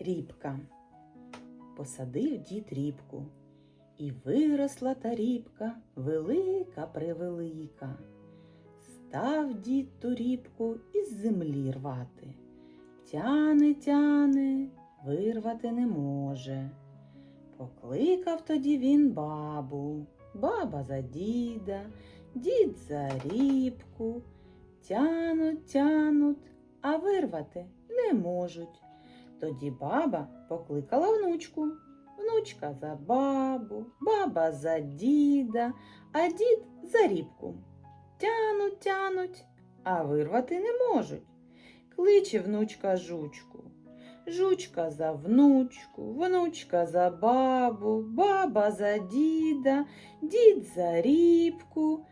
Рібка. Посадив дід рібку, і виросла та рібка велика превелика. Став дід ту рібку із землі рвати. Тяне, тяне, вирвати не може. Покликав тоді він бабу, баба за діда, дід за рібку. Тянуть, тянуть, а вирвати не можуть. Тоді баба покликала внучку. Внучка за бабу, баба за діда, а дід за рібку. Тянуть, тянуть, а вирвати не можуть. Кличе внучка жучку. Жучка за внучку, внучка за бабу, баба за діда, дід за рібку.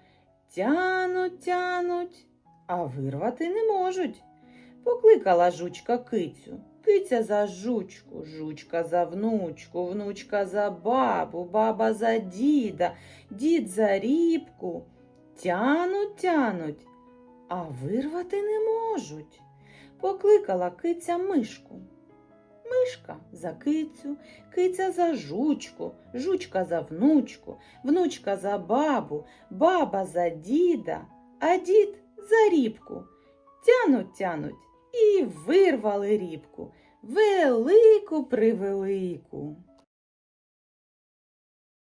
Тянуть, тянуть, а вирвати не можуть. Покликала жучка кицю. Киця за жучку, жучка за внучку, внучка за бабу, баба за діда, дід за рібку. Тянуть, тянуть, а вирвати не можуть. Покликала киця мишку. Мишка за кицю, киця за жучку, жучка за внучку, внучка за бабу, баба за діда, а дід за рібку. Тянуть, тянуть і вирвали рібку. Велику превелику.